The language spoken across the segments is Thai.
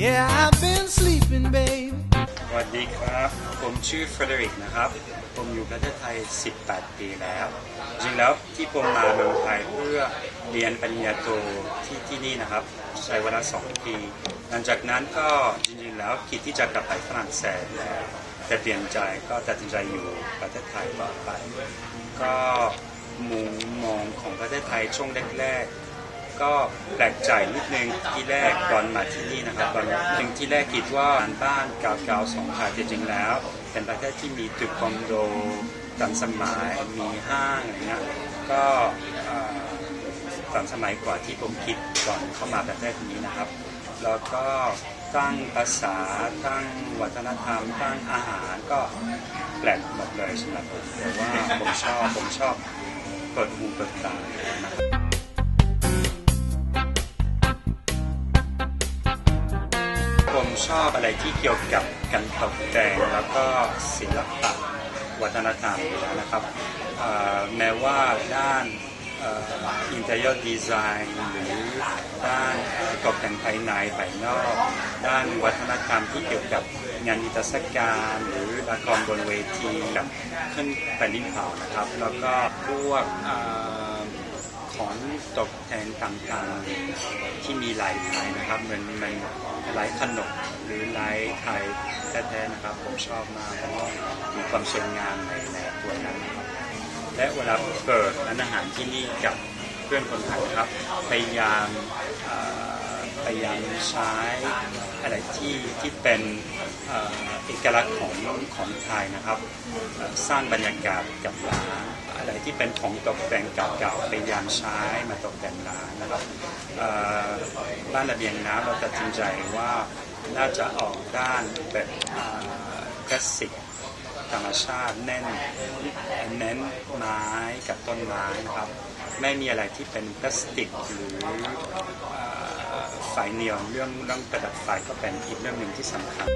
Yeah, I've been sleeping, baby. สวัสดีครับ ผมชื่อเฟรเดริกนะครับ ผมอยู่ประเทศไทย 18 ปีแล้ว จริงแล้วที่ผมมาเมืองไทยเพื่อเรียนปริญญาโทที่ที่นี่นะครับ ใช้เวลา 2 ปี หลังจากนั้นก็จริงๆแล้วคิดที่จะกลับไปฝรั่งเศสแล้ว แต่เปลี่ยนใจก็ตัดสินใจอยู่ประเทศไทยต่อไป ก็มุมมองของประเทศไทยช่วงแรกๆ ก็แปลกใจนิดนึงที่แรกก่อนมาที่นี่นะครับตอนถึงที่แรกคิดว่าบ้านเก่าๆสองไทยจริงๆแล้ว เป็นประเทศที่มีตึกคอนโดทันสมัยมีห้างอะไรเงี้ยก็เอ่อทันสมัยกว่าที่ผมคิดก่อนเข้ามาประเทศนี้นะครับ แล้วก็ตั้งภาษาตั้งวัฒนธรรมตั้งอาหารก็แปลกหมดเลยสำหรับผมแต่ว่าผมชอบผมชอบเปิดหูเปิดตานะครับ ชอบอะไรที่เกี่ยวกับการตกแต่งแล้วก็ศิลปะวัฒนธรรมนะครับแม้ว่าด้านอินเทอร์ยอดีไซน์หรือด้านตกแต่งภายในภายนอก ด้านวัฒนธรรมที่เกี่ยวกับงานนิทรรศการหรือละครบนเวทีกับขึ้นแผ่นดินเผานะครับ แล้วก็พวก อ่อของตกแต่งต่างๆที่มีลายไทยนะครับ เหมือนมันลายขนมหรือลายไทยแท้ๆนะครับ ผมชอบมากเพราะมีความสวยงามในในตัวนั้นนะครับและเวลาเปิดร้านอาหารที่นี่กับเพื่อนคนไทยครับพยายามพยายามใช้ ที่ที่เป็นเอกลักษณ์ของของไทยนะครับ สร้างบรรยากาศกับร้านอะไรที่เป็นของตกแต่งเก่าๆพยายามใช้มาตกแต่งร้านนะครับบ้านระเบียงน้ำเราตัดสินใจว่าน่าจะออกด้านแบบคลาสสิกธรรมชาติแน่นเน้นไม้กับต้นไม้นะครับ ไม่มีอะไรที่เป็นพลาสติกหรือ เอ่อไฟเนียนเรื่องเรื่องประดับไฟก็เป็นอีกเรื่องหนึ่งที่สำคัญ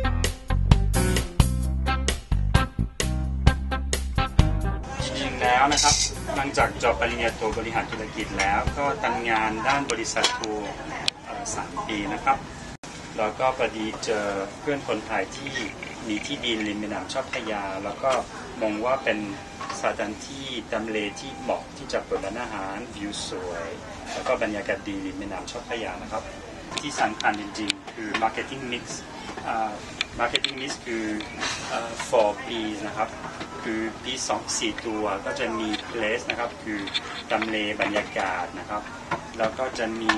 จริงๆแล้วนะครับ หลังจากจบปริญญาโทบริหารธุรกิจแล้ว ก็ทำงานด้านบริษัททัวร์สามปีนะครับ แล้วก็พอดีเจอเพื่อนคนไทยที่มีที่ดินริมแม่น้ำเจ้าพระยา แล้วก็มองว่าเป็นสถานที่ทำเลที่เหมาะที่จะเปิดร้านอาหารวิวสวย แล้วก็บรรยากาศดีริมแม่น้ำเจ้าพระยานะครับ ที่สำคัญจริงๆ คือ marketing mix marketing mix คือเอ่อ4 P นะครับ คือ P สองสี่ตัวก็จะมี place นะครับ คือทำเลบรรยากาศนะครับ แล้วก็จะมี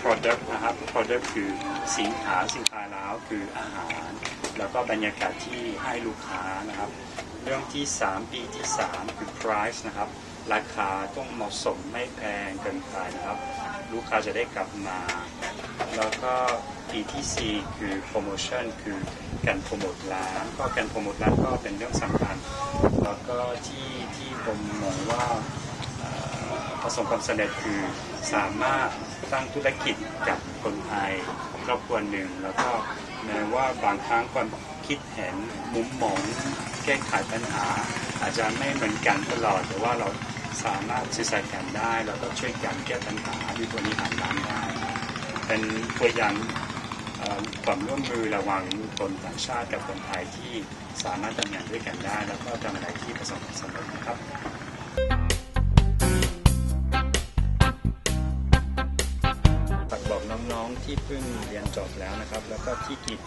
product นะครับ product คือสินค้าสินค้าแล้วคืออาหาร แล้วก็บรรยากาศที่ให้ลูกค้านะครับ เรื่องที่ 3 ปีที่ 3 คือ price นะครับ ราคาต้องเหมาะสมไม่แพงเกินไปนะครับ ลูกค้าจะได้กลับมา แล้วก็ปีที่ 4 คือ promotion คือการโปรโมทร้านก็การโปรโมทร้านก็เป็นเรื่องสำคัญ แล้วก็ที่ที่ผมมองว่าประสบความสำเร็จคือสามารถสร้างธุรกิจกับคนไทยครอบครัวหนึ่ง แล้วก็แม้ว่าบางครั้งความคิดเห็นมุมมองแก้ไขปัญหา อาจจะไม่เหมือนกันตลอดแต่ว่าเราสามารถสื่อสารกันได้ แล้วก็ช่วยกันแก้ปัญหาด้วยบริหารร้านได้ เป็นตัวอย่างความร่วมมือระหว่างคนต่างชาติกับคนไทยที่สามารถทำงานด้วยกันได้ แล้วก็ทำอะไรที่ประสบความสำเร็จนะครับฝากบอกน้องๆที่เพิ่งเรียนจบแล้วนะครับ แล้วก็ที่คิด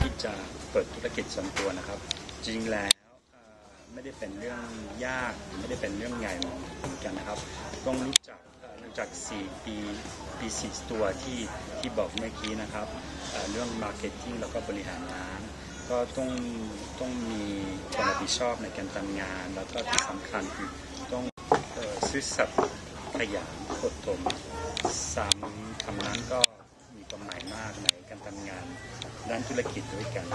ที่จะเปิดธุรกิจส่วนตัวนะครับ จริงแล้วไม่ได้เป็นเรื่องยากไม่ได้เป็นเรื่องใหญ่เหมือนกันนะครับ ต้องรู้จัก จัก4ปีปี4ตัวที่ที่บอกเมื่อกี้นะครับเรื่อง Marketing แล้วก็บริหารงานก็ต้องต้องมีความรับผิดชอบในการทำงาน แล้วก็ที่สำคัญคือต้องซื่อสัตย์ขยันอดทนซ้ำคำนั้นก็มีความหมายมากในการทำงานด้านธุรกิจด้วยกัน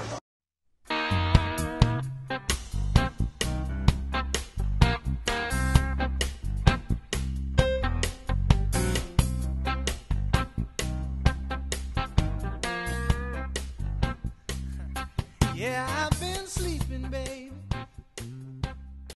Yeah, I've been sleeping, baby.